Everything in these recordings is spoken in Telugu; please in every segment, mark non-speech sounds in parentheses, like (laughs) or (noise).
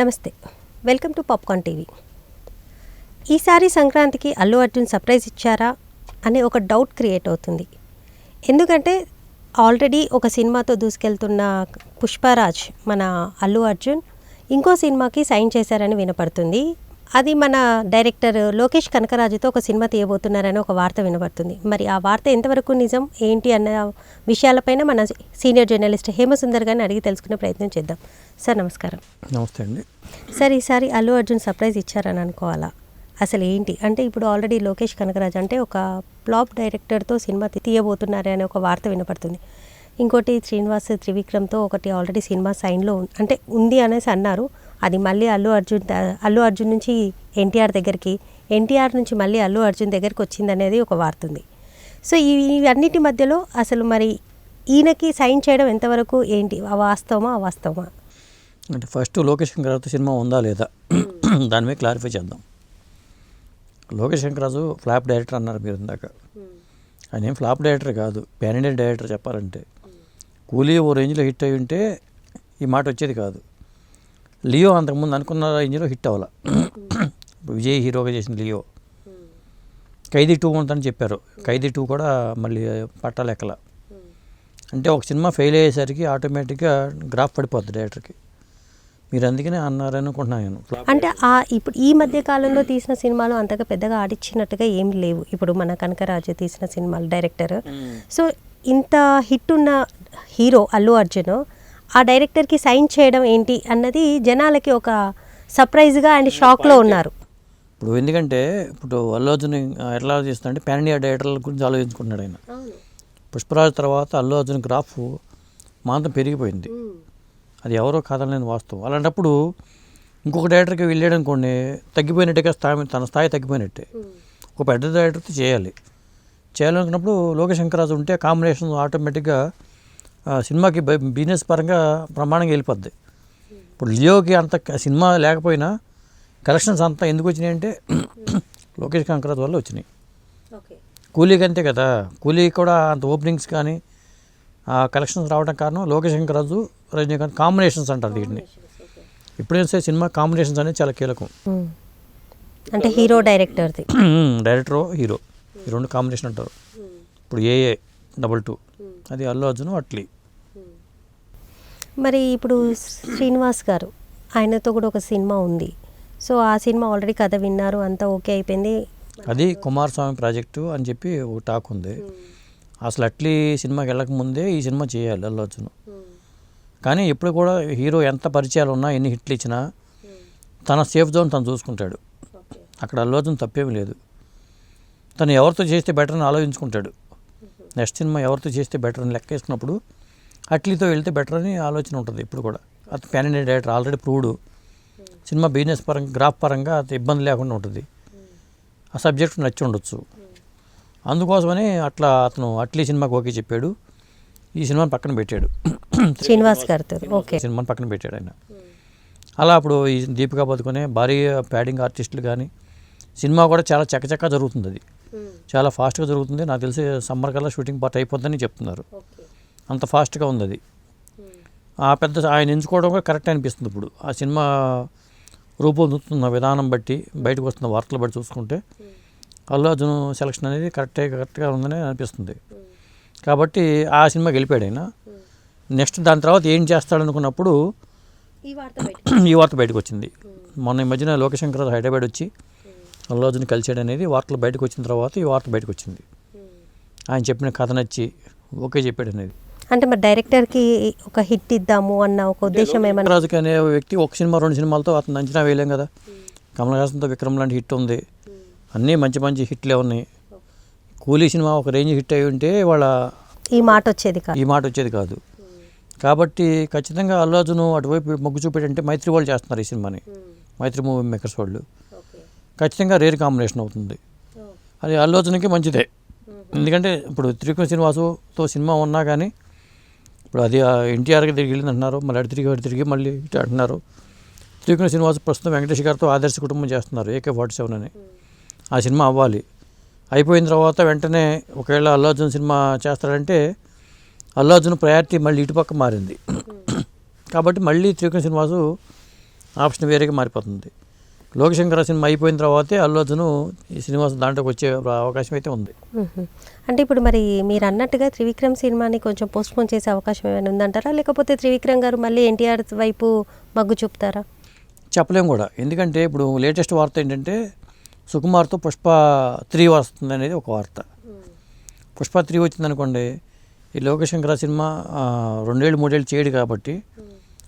నమస్తే. Welcome to popcorn TV. ఈసారి సంక్రాంతికి అల్లు అర్జున్ సర్ప్రైజ్ ఇచ్చారా అనే ఒక డౌట్ క్రియేట్ అవుతుంది. ఎందుకంటే ఆల్రెడీ ఒక సినిమాతో దూసుకెళ్తున్న పుష్పరాజ్ మన అల్లు అర్జున్ ఇంకో సినిమాకి సైన్ చేశారని వినపడుతుంది. అది మన డైరెక్టర్ లోకేష్ కనకరాజుతో ఒక సినిమా తీయబోతున్నారని ఒక వార్త వినపడుతుంది మరి ఆ వార్త ఎంతవరకు నిజం? ఏంటి అన్న విషయాలపైన మన సీనియర్ జర్నలిస్ట్ హేమసుందర్ గారిని అడిగి తెలుసుకునే ప్రయత్నం చేద్దాం. సార్ నమస్కారం. నమస్తే అండి. సార్ ఈసారి అల్లు అర్జున్ సర్ప్రైజ్ ఇచ్చారని అనుకోవాలా? అసలు ఏంటి? అంటే ఇప్పుడు ఆల్రెడీ లోకేష్ కనకరాజ్ అంటే ఒక ఫ్లాప్ డైరెక్టర్తో సినిమా తీయబోతున్నారు అనే ఒక వార్త వినపడుతుంది. ఇంకోటి శ్రీనివాస్ త్రివిక్రమ్తో ఒకటి ఆల్రెడీ సినిమా సైన్లో అంటే ఉంది అనేసి అన్నారు. అది మళ్ళీ అల్లు అర్జున్ అల్లు అర్జున్ నుంచి ఎన్టీఆర్ దగ్గరికి ఎన్టీఆర్ నుంచి మళ్ళీ అల్లు అర్జున్ దగ్గరికి వచ్చింది అనేది ఒక వార్త ఉంది. సో ఇవన్నిటి మధ్యలో అసలు మరి ఈయనకి సైన్ చేయడం ఎంతవరకు ఏంటి? వాస్తవమా అవాస్తవమా? అంటే ఫస్ట్ లోకేష్ శంకరాజు సినిమా ఉందా లేదా? దాని మీద క్లారిఫై చేద్దాం. లోకేష్ శంకరాజు ఫ్లాప్ డైరెక్టర్ అన్నారు మీరు ఇందాక. ఆయన ఏం ఫ్లాప్ డైరెక్టర్ కాదు పాన్ ఇండియన్ డైరెక్టర్ చెప్పాలంటే. కూలీ ఓ రేంజ్లో హిట్ అయి ఉంటే ఈ మాట వచ్చేది కాదు. లియో అంతకుముందు అనుకున్న రేంజ్లో హిట్ అవ్వాల. ఇప్పుడు విజయ్ హీరోగా చేసిన లియో. ఖైదీ టూ ఉందని చెప్పారు. ఖైదీ టూ కూడా మళ్ళీ పట్టాలెక్కల అంటే ఒక సినిమా ఫెయిల్ అయ్యేసరికి ఆటోమేటిక్గా గ్రాఫ్ పడిపోద్ది డైరెక్టర్కి. మీరు అందుకనే అన్నారని అనుకుంటున్నాను అంటే ఆ ఇప్పుడు ఈ మధ్య కాలంలో తీసిన సినిమాలు అంతగా పెద్దగా ఆడిచ్చినట్టుగా ఏం లేవు. ఇప్పుడు మన కనకరాజు తీసిన సినిమాలు డైరెక్టర్. సో ఇంత హిట్ ఉన్న హీరో అల్లు అర్జున్ ఆ డైరెక్టర్కి సైన్ చేయడం ఏంటి అన్నది జనాలకి ఒక సర్ప్రైజ్గా అండ్ షాక్లో ఉన్నారు. ఇప్పుడు ఎందుకంటే ఇప్పుడు అల్లు అర్జున్ ఎట్లా చేస్తుందంటే పాన్ ఇండియా డైరెక్టర్ల గురించి ఆలోచించుకుంటున్నాడు ఆయన. పుష్పరాజ్ తర్వాత అల్లు అర్జున్ గ్రాఫ్ మాంతం పెరిగిపోయింది. అది ఎవరో కాదనలేని వాస్తవం. అలాంటప్పుడు ఇంకొక డైరెక్టర్కి వెళ్ళాడు అనుకోండి తగ్గిపోయినట్టుగా స్థాయి తన స్థాయి తగ్గిపోయినట్టే. ఒక పెద్ద డైరెక్టర్తో చేయాలి. చేయాలనుకున్నప్పుడు లోకేష్ శంకరాజు ఉంటే కాంబినేషన్ ఆటోమేటిక్గా సినిమాకి బిజినెస్ పరంగా ప్రమాణంగా వెళ్ళిపోద్ది. ఇప్పుడు లియోకి అంత సినిమా లేకపోయినా కలెక్షన్స్ అంతా ఎందుకు వచ్చినాయి అంటే (clears throat) లోకేష్ కంకరాజ్ వల్ల వచ్చినాయి. కూలీకి అంతే కదా. కూలీ కూడా అంత ఓపెనింగ్స్ కానీ ఆ కలెక్షన్స్ రావడం కారణం లోకేష్ శంకరాజు రజనీకాంత్ కాంబినేషన్స్ అంటారు వీటిని. సరే సినిమా కాంబినేషన్స్ అనేది చాలా కీలకం. అంటే హీరో డైరెక్టర్ది. Director hero. ఈ రెండు కాంబినేషన్ అంటారు. ఇప్పుడు ఏఏ డబల్ టూ. అది అల్లు అర్జున్ అట్లీ. మరి ఇప్పుడు శ్రీనివాస్ గారు ఆయనతో కూడా ఒక సినిమా ఉంది. సో ఆ సినిమా ఆల్రెడీ కథ విన్నారు అంతా ఓకే అయిపోయింది. అది కుమారస్వామి ప్రాజెక్టు అని చెప్పి ఒక టాక్ ఉంది. అసలు అట్లీ సినిమాకి వెళ్ళక ముందే ఈ సినిమా చేయాలి అల్లు అర్జున్. కానీ ఎప్పుడు కూడా హీరో ఎంత పరిచయాలు ఉన్నా ఎన్ని హిట్లు ఇచ్చినా తన సేఫ్ జోన్ తను చూసుకుంటాడు. అక్కడ అల్లు అర్జున్ తప్పేమీ లేదు. తను ఎవరితో చేస్తే బెటర్ అని ఆలోచించుకుంటాడు. నెక్స్ట్ సినిమా ఎవరితో చేస్తే బెటర్ అని లెక్క వేసుకున్నప్పుడు అట్లీతో వెళ్తే బెటర్ అని ఆలోచన ఉంటుంది ఇప్పుడు కూడా. అతను pan India director already proved cinema business పరంగా గ్రాఫ్ పరంగా అది ఇబ్బంది లేకుండా ఉంటుంది. ఆ సబ్జెక్ట్ నచ్చి ఉండొచ్చు. అందుకోసమని అట్లా అతను అట్లీ సినిమాకి ఓకే చెప్పాడు. ఈ సినిమాని పక్కన పెట్టాడు. శ్రీనివాస్ గారితో ఓకే. సినిమాని పక్కన పెట్టాడు ఆయన. అలా అప్పుడు ఈ దీపికా పదుకొనే భారీ ప్యాడింగ్ ఆర్టిస్టులు కానీ సినిమా కూడా చాలా చకచకా జరుగుతుంది అది. చాలా ఫాస్ట్గా జరుగుతుంది. నాకు తెలిసి సమ్మర్ కల్లా షూటింగ్ పార్ట్ అయిపోద్దని చెప్తున్నారు. అంత ఫాస్ట్గా ఉంది అది ఆ పెద్ద ఆయన ఎంచుకోవడం కూడా కరెక్ట్ అనిపిస్తుంది ఇప్పుడు. ఆ సినిమా రూపొందుతున్న విధానం బట్టి బయటకు వస్తున్న వార్తలు బట్టి చూసుకుంటే అల్లు అర్జున్ సెలక్షన్ అనేది కరెక్టే కరెక్ట్గా ఉందని అనిపిస్తుంది. కాబట్టి ఆ సినిమాకి వెళ్ళిపోయాడు ఆయన. నెక్స్ట్ దాని తర్వాత ఏం చేస్తాడు అనుకున్నప్పుడు ఈ వార్త ఈ వార్త బయటకు వచ్చింది. మొన్న ఈ మధ్యన లోకేష్ శంకర్ హైదరాబాద్ వచ్చి అల్లు అర్జున్ కలిసాడు అనేది వార్తలు బయటకు వచ్చిన తర్వాత ఈ వార్త బయటకు వచ్చింది. ఆయన చెప్పిన కథ నచ్చి ఓకే చెప్పాడు అనేది అంటే మరి డైరెక్టర్కి ఒక హిట్ ఇద్దాము అన్న ఒక ఉద్దేశం ఏమన్నా? రాజుకి అనే వ్యక్తి ఒక సినిమా రెండు సినిమాలతో అతను అంచనా వేయలేం కదా. కమల్ హాసన్తో విక్రమ్ లాంటి హిట్ ఉంది. అన్నీ మంచి మంచి హిట్లే ఉన్నాయి. కూలీ సినిమా ఒక రేంజ్ హిట్ అయి ఉంటే వాళ్ళ ఈ మాట వచ్చేది కాదు. ఈ మాట వచ్చేది కాదు. కాబట్టి ఖచ్చితంగా అల్లు అర్జున్ అటువైపు మొగ్గు చూపేటంటే మైత్రి వాళ్ళు చేస్తున్నారు ఈ సినిమాని. మైత్రి మూవీ మేకర్స్ వాళ్ళు. ఖచ్చితంగా రేర్ కాంబినేషన్ అవుతుంది. అది అర్జున్కి మంచిదే. ఎందుకంటే ఇప్పుడు త్రికోణ శ్రీనివాసుతో సినిమా ఉన్నా కానీ ఇప్పుడు అది ఎన్టీఆర్కి తిరిగి వెళ్ళింది అంటున్నారు మళ్ళీ అటు తిరిగి అటు తిరిగి మళ్ళీ ఇటు అంటున్నారు. త్రికోణ శ్రీనివాస్ ప్రస్తుతం వెంకటేష్ గారితో ఆదర్శ కుటుంబం చేస్తున్నారు ఏకే ఫార్టీ సెవెన్ అని. ఆ సినిమా అవ్వాలి. అయిపోయిన తర్వాత వెంటనే ఒకవేళ అల్లు అర్జున్ సినిమా చేస్తాడంటే అల్లు అర్జున్ ప్రయారిటీ మళ్ళీ ఇటుపక్క మారింది. కాబట్టి మళ్ళీ త్రికోణ శ్రీనివాసు ఆప్షన్ వేరేగా మారిపోతుంది. లోకేష్ గారి సినిమా అయిపోయిన తర్వాతే అల్లు అర్జున్ ఈ శ్రీనివాస్ దాంట్లోకి వచ్చే అవకాశం అయితే ఉంది. అంటే ఇప్పుడు మరి మీరు అన్నట్టుగా త్రివిక్రమ్ సినిమాని కొంచెం పోస్ట్పోన్ చేసే అవకాశం ఏమైనా ఉందంటారా? లేకపోతే త్రివిక్రమ్ గారు మళ్ళీ ఎన్టీఆర్ వైపు మగ్గు చూపుతారా? చెప్పలేం కూడా. ఎందుకంటే ఇప్పుడు లేటెస్ట్ వార్త ఏంటంటే సుకుమార్తో పుష్ప త్రీ వస్తుంది అనేది ఒక వార్త. పుష్ప త్రీ వచ్చిందనుకోండి ఈ లోకేష్ శంకర సినిమా రెండేళ్ళు మూడేళ్ళు చేయడు కాబట్టి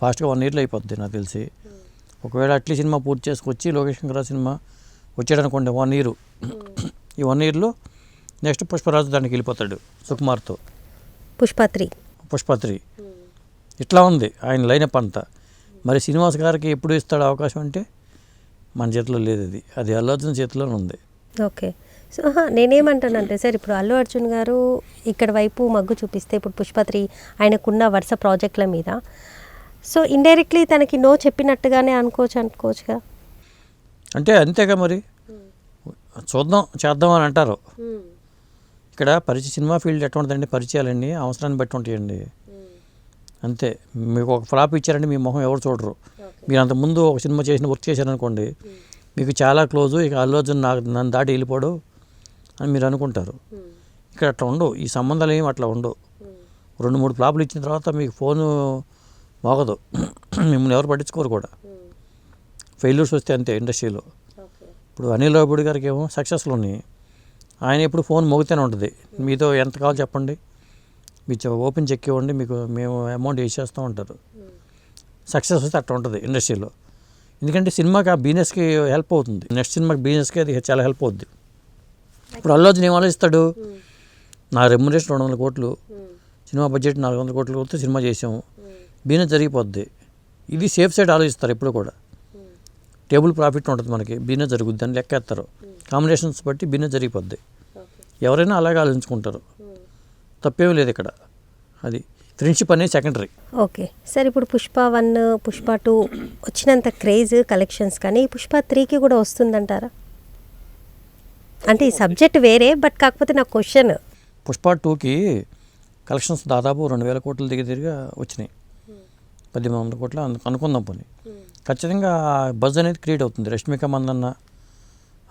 ఫాస్ట్గా వన్ ఇయర్లో అయిపోద్ది నాకు తెలిసి. ఒకవేళ అట్లీ సినిమా పూర్తి చేసుకొచ్చి లోకేష్ శంకర సినిమా వచ్చాడనుకోండి వన్ ఇయర్. ఈ వన్ ఇయర్లో నెక్స్ట్ పుష్పరాజు దానికి వెళ్ళిపోతాడు సుకుమార్తో. పుష్ప త్రీ. పుష్ప త్రీ. ఇట్లా ఉంది ఆయన లైనప్ అంతా. మరి శ్రీనివాస్ గారికి ఎప్పుడు ఇస్తాడు అవకాశం అంటే మన చేతిలో లేదు అది. అది అల్లు అర్జున్ చేతిలోనే ఉంది. ఓకే. సో నేనేమంటానంటే సార్ ఇప్పుడు అల్లు అర్జున్ గారు ఇక్కడ వైపు మగ్గు చూపిస్తే ఇప్పుడు పుష్పత్రి ఆయనకున్న వరుస ప్రాజెక్టుల మీద సో ఇండైరెక్ట్లీ తనకి నో చెప్పినట్టుగానే అనుకోవచ్చు అనుకోవచ్చుగా. అంటే అంతేగా మరి? చూద్దాం చేద్దాం అని అంటారు. ఇక్కడ పరిచయ సినిమా ఫీల్డ్ ఎట్లా ఉంటుందండి పరిచయాలండి అవసరాన్ని బట్టి ఉంటాయండి. అంతే. మీకు ఒక ఫ్లాప్ ఇచ్చారంటే మీ మొహం ఎవరు చూడరు. మీరు అంత ముందు ఒక సినిమా చేసిన వర్క్ చేశారనుకోండి మీకు చాలా క్లోజు ఇక అల్లు అర్జున్ నాకు నన్ను దాటి వెళ్ళిపోడు అని మీరు అనుకుంటారు. ఇక్కడ అట్లా ఉండవు. ఈ సంబంధాలు ఏమి అట్లా ఉండవు. రెండు మూడు ఫ్లాపులు ఇచ్చిన తర్వాత మీకు ఫోను మోగదు. మిమ్మల్ని ఎవరు పట్టించుకోరు కూడా. ఫెయిల్యూర్స్ వస్తే అంతే ఇండస్ట్రీలో. ఇప్పుడు అనిల్ రావుపూడి గారికి ఏమో సక్సెస్లు ఉన్నాయి. ఆయన ఎప్పుడు ఫోన్ మోగుతూనే ఉంటుంది. మీతో ఎంత కావాలో చెప్పండి. మీ ఓపెన్ చెక్ ఇవ్వండి మీకు మేము అమౌంట్ వేసేస్తూ ఉంటారు సక్సెస్ వస్తే అట్లా ఉంటుంది ఇండస్ట్రీలో. ఎందుకంటే సినిమాకి ఆ బిజినెస్కి హెల్ప్ అవుతుంది. నెక్స్ట్ సినిమాకి బిజినెస్కి అది చాలా హెల్ప్ అవుద్ది. ఇప్పుడు అల్లు అర్జున్ ఏం ఆలోచిస్తాడు? నా రెమ్యునరేషన్ రెండు వందల కోట్లు. సినిమా బడ్జెట్ నాలుగు వందల కోట్లు కొడితే సినిమా చేసాము. బిజినెస్ జరిగిపోద్ది. ఇది సేఫ్ సైడ్ ఆలోచిస్తారు ఎప్పుడు కూడా. టేబుల్ ప్రాఫిట్ ఉంటుంది మనకి బిజినెస్ జరుగుద్ది అని లెక్కేస్తారు కాంబినేషన్స్ బట్టి బిజినెస్ జరిగిపోద్ది. ఎవరైనా అలాగే ఆలోచించుకుంటారు. తప్పేమీ లేదు ఇక్కడ. అది ఫ్రెండ్షిప్ అనేది సెకండరీ. ఓకే సార్ ఇప్పుడు పుష్ప వన్ పుష్ప టూ వచ్చినంత క్రేజ్ కలెక్షన్స్ కానీ పుష్ప త్రీకి కూడా వస్తుందంటారా? అంటే ఈ సబ్జెక్ట్ వేరే బట్ కాకపోతే నా క్వశ్చన్. పుష్ప టూకి కలెక్షన్స్ దాదాపు రెండు వేల కోట్ల దగ్గర దగ్గరగా వచ్చినాయి. పద్దెనిమిది వందల కోట్ల అనుకుందాం పోనీ. ఖచ్చితంగా బజ్ అనేది క్రియేట్ అవుతుంది. రష్మిక మందన్న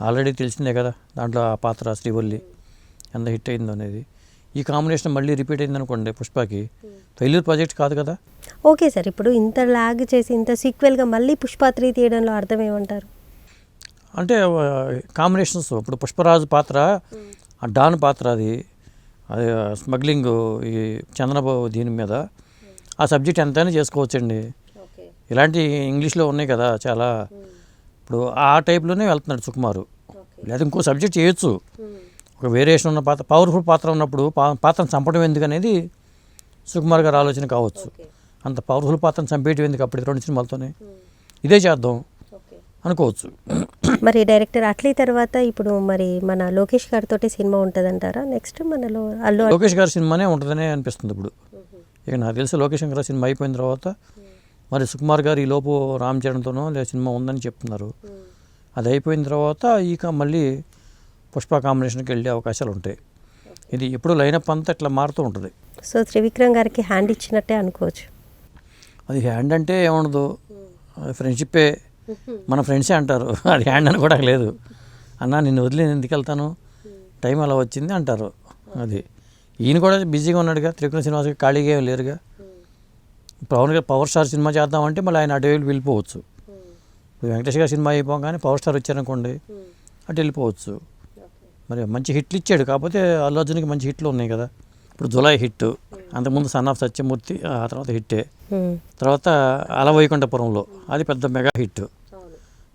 ఆల్రెడీ తెలిసిందే కదా దాంట్లో ఆ పాత్ర శ్రీవల్లి ఎంత హిట్ అయిందో అనేది. ఈ కాంబినేషన్ మళ్ళీ రిపీట్ అయింది అనుకోండి పుష్పకి. ఫెయిల్యూర్ ప్రాజెక్ట్ కాదు కదా? ఓకే సార్ ఇప్పుడు ఇంత లాగ్ చేసి ఇంత సీక్వెల్గా మళ్ళీ పుష్ప త్రీ తీయడంలో అర్థం ఏమంటారు? అంటే కాంబినేషన్స్. ఇప్పుడు పుష్పరాజు పాత్ర ఆ డాన్ పాత్ర అది అది స్మగ్లింగ్ ఈ చంద్రబాబు దీని మీద. ఆ సబ్జెక్ట్ ఎంతైనా చేసుకోవచ్చండి. ఇలాంటి ఇంగ్లీష్లో ఉన్నాయి కదా చాలా. ఇప్పుడు ఆ టైప్లోనే వెళ్తున్నాడు సుకుమారు. లేదా ఇంకో సబ్జెక్ట్ చేయొచ్చు. ఒక వేరియేషన్ ఉన్న పాత్ర పవర్ఫుల్ పాత్ర ఉన్నప్పుడు పాత్రను చంపడం ఎందుకు అనేది సుకుమార్ గారి ఆలోచన కావచ్చు. అంత పవర్ఫుల్ పాత్రను చంపేయటం ఎందుకు అప్పటికి రెండు సినిమాలతోనే ఇదే చేద్దాం అనుకోవచ్చు. మరి డైరెక్టర్ అట్లీ తర్వాత ఇప్పుడు మరి మన లోకేష్ గారితో సినిమా ఉంటుందంటారా? నెక్స్ట్ మనలో అల్లు లోకేష్ గారి సినిమానే ఉంటుందనే అనిపిస్తుంది ఇప్పుడు. ఇక నాకు తెలిసి లోకేష్ గారి సినిమా అయిపోయిన తర్వాత మరి సుకుమార్ గారు ఈ లోపు రామ్ చరణ్తోనో లేదా సినిమా ఉందని చెప్తున్నారు. అది అయిపోయిన తర్వాత ఇక మళ్ళీ పుష్ప కాంబినేషన్కి వెళ్ళే అవకాశాలు ఉంటాయి. ఇది ఎప్పుడు లైనప్ అంతా ఇట్లా మారుతూ ఉంటుంది. సో త్రివిక్రమ్ గారికి హ్యాండ్ ఇచ్చినట్టే అనుకోవచ్చు. అది హ్యాండ్ అంటే ఏముండదు. అది ఫ్రెండ్షిప్పే. (laughs) మన ఫ్రెండ్సే అంటారు. (laughs) అది హ్యాండ్ అని కూడా లేదు. అన్న నిన్ను వదిలి నేను ఎందుకు వెళ్తాను? టైం అలా వచ్చింది అంటారు. అది. ఈయన కూడా బిజీగా ఉన్నాడుగా. త్రికుణ శ్రీనివాస్ ఖాళీగా ఏం లేరుగా. పవన్ గారు పవర్ స్టార్ సినిమా చేద్దామంటే మళ్ళీ ఆయన అటు వెళ్ళి వెళ్ళిపోవచ్చు. ఇప్పుడు వెంకటేష్ గారు సినిమా అయిపోగానే పవర్ స్టార్ వచ్చారనుకోండి అటు వెళ్ళిపోవచ్చు. మరి మంచి హిట్లు ఇచ్చాడు. కాకపోతే అల్లు అర్జున్కి మంచి హిట్లు ఉన్నాయి కదా. ఇప్పుడు జులై హిట్ అంతకుముందు సన్ ఆఫ్ సత్యమూర్తి ఆ తర్వాత హిట్టే. తర్వాత అలవైకుంఠపురంలో అది పెద్ద మెగా హిట్.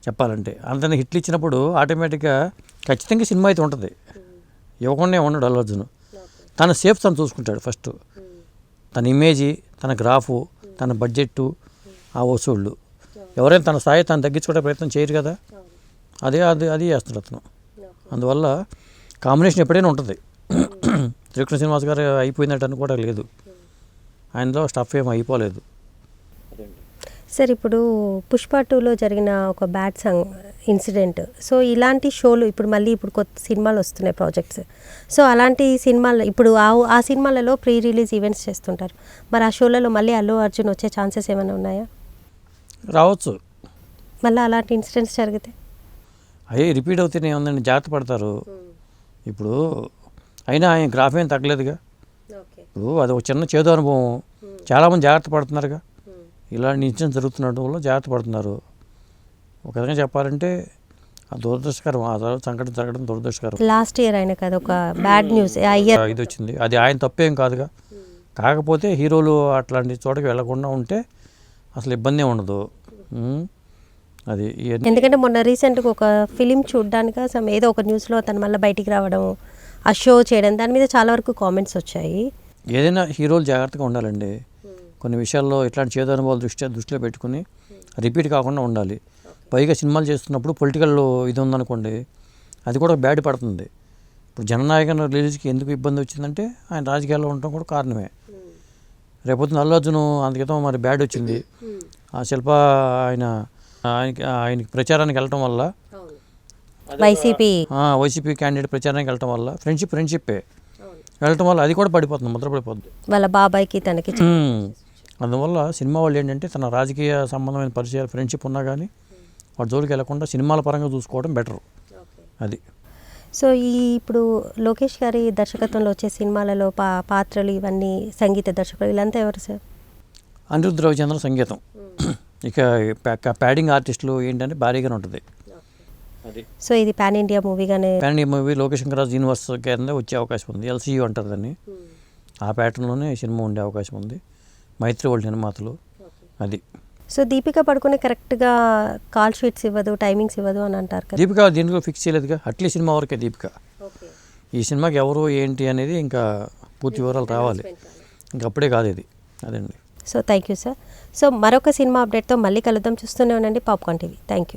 చెప్పాలంటే అంతని హిట్లు ఇచ్చినప్పుడు ఆటోమేటిక్గా ఖచ్చితంగా సినిమా అయితే ఉంటుంది. ఇవ్వకుండా ఉండడు అల్లు అర్జున్. తన సేఫ్ తను చూసుకుంటాడు ఫస్ట్. తన ఇమేజీ తన గ్రాఫు తన బడ్జెట్టు ఆ వసూళ్ళు. ఎవరైనా తన స్థాయి తను తగ్గించుకునే ప్రయత్నం చేయరు కదా. అదే అది అది చేస్తాడు అతను. అందువల్ల కాంబినేషన్ ఎప్పుడైనా ఉంటుంది. త్రికృష్ణ శ్రీనివాస్ గారు అయిపోయిందట కూడా లేదు. ఆయనలో స్టఫ్ ఏం అయిపోలేదు. సార్ ఇప్పుడు పుష్ప టూలో జరిగిన ఒక బ్యాడ్ సంగ్ ఇన్సిడెంట్. సో ఇలాంటి షోలు ఇప్పుడు మళ్ళీ ఇప్పుడు కొత్త సినిమాలు వస్తున్నాయి ప్రాజెక్ట్స్. సో అలాంటి సినిమాలు ఇప్పుడు ఆ ఆ సినిమాలలో ప్రీ రిలీజ్ ఈవెంట్స్ చేస్తుంటారు. మరి ఆ షోలలో మళ్ళీ అల్లు అర్జున్ వచ్చే ఛాన్సెస్ ఏమైనా ఉన్నాయా? రావచ్చు. మళ్ళీ అలాంటి ఇన్సిడెంట్స్ జరిగితే? అయ్యే రిపీట్ అవుతూనే ఉందండి. జాగ్రత్త పడతారు. ఇప్పుడు అయినా ఆయన గ్రాఫ్ ఏం తగ్గలేదుగా. ఇప్పుడు అది ఒక చిన్న చేదు అనుభవం. చాలామంది జాగ్రత్త పడుతున్నారుగా. ఇలాంటి ఇన్సిడెంట్ జరుగుతుండటం వల్ల జాగ్రత్త పడుతున్నారు. ఒక విధంగా చెప్పాలంటే ఆ దురదృష్టకరం ఆ తర్వాత సంఘటన జరగడం దురదృష్టకరం. లాస్ట్ ఇయర్ అయిన కదా ఒక బ్యాడ్ న్యూస్ ఇది వచ్చింది. అది ఆయన తప్పేం కాదుగా. కాకపోతే హీరోలు అట్లాంటి చోటకి వెళ్ళకుండా ఉంటే అసలు ఇబ్బంది ఉండదు. అది ఎందుకంటే మొన్న రీసెంట్గా ఒక ఫిలిం చూడడానికి సమ్ ఏదో ఒక న్యూస్లో తను మళ్ళీ బయటికి రావడం ఆ షో చేయడం దాని మీద చాలా వరకు కామెంట్స్ వచ్చాయి. ఏదైనా హీరోలు జాగ్రత్తగా ఉండాలండి. కొన్ని విషయాల్లో ఇట్లాంటి చేదు అనుభవాలు దృష్టి దృష్టిలో పెట్టుకుని రిపీట్ కాకుండా ఉండాలి. పైగా సినిమాలు చేస్తున్నప్పుడు పొలిటికల్ ఇది ఉందనుకోండి అది కూడా బ్యాడ్ పడుతుంది. ఇప్పుడు జననాయకన్ రిలీజ్కి ఎందుకు ఇబ్బంది వచ్చిందంటే ఆయన రాజకీయాల్లో ఉండటం కూడా కారణమే. రేపొద్దున అల్లు అర్జున్ అందుకితం మరి బ్యాడ్ వచ్చింది. ఆ శిల్ప ఆయన ఆయనకి ఆయనకి ప్రచారానికి వెళ్ళటం వల్ల వైసీపీ. ఆ, వైసీపీ క్యాండిడేట్ ప్రచారానికి వెళ్ళటం వల్ల ఫ్రెండ్షిప్ ఫ్రెండ్షిప్పే. వెళ్ళటం వల్ల అది కూడా పడిపోతుంది ముద్ర పడిపోతుంది వాళ్ళ బాబాయ్కి తనకి మ్మ్. అందువల్ల సినిమా వాళ్ళు ఏంటంటే తన రాజకీయ సంబంధమైన పరిచయాలు ఫ్రెండ్షిప్ ఉన్నా కానీ వాడి జోలికి వెళ్ళకుండా సినిమాల పరంగా చూసుకోవడం బెటర్. అది. సో ఈ ఇప్పుడు లోకేష్ గారి దర్శకత్వంలో వచ్చే సినిమాలలో పా పాత్రలు ఇవన్నీ సంగీత దర్శకులు వీళ్ళంతా ఎవరు సార్? అనిరుద్ధ్ రవిచంద్ర సంగీతం. ఇక ప్యా- ప్యాడింగ్ ఆర్టిస్టులు ఏంటంటే భారీగానే ఉంటుంది. అది. సో ఇది పాన్ ఇండియా మూవీగానే ప్యాన్ ఈ మూవీ లోకేష్ రాజ్ యూనివర్స్ కింద వచ్చే అవకాశం ఉంది. ఎల్సీయూ అంటారు దాన్ని. ఆ ప్యాటర్న్లోనే సినిమా ఉండే అవకాశం ఉంది. మైత్రి వాళ్ళ నిర్మాతలు. అది. సో దీపిక పడుకునే కరెక్ట్గా కాల్ షీట్స్ ఇవ్వదు టైమింగ్స్ ఇవ్వదు అని అంటారు కదా. దీపిక దీంట్లో ఫిక్స్ చేయలేదుగా. అట్లీ సినిమా వరకే దీపిక. ఈ సినిమాకి ఎవరు ఏంటి అనేది ఇంకా పూర్తి వివరాలు రావాలి. ఇంకా అప్పుడే కాదు ఇది. అదండి. So thank you sir. So మరొక సినిమా అప్డేట్తో మళ్ళీ కలుద్దాం. చూస్తూనే ఉండండి. Popcorn TV. Thank you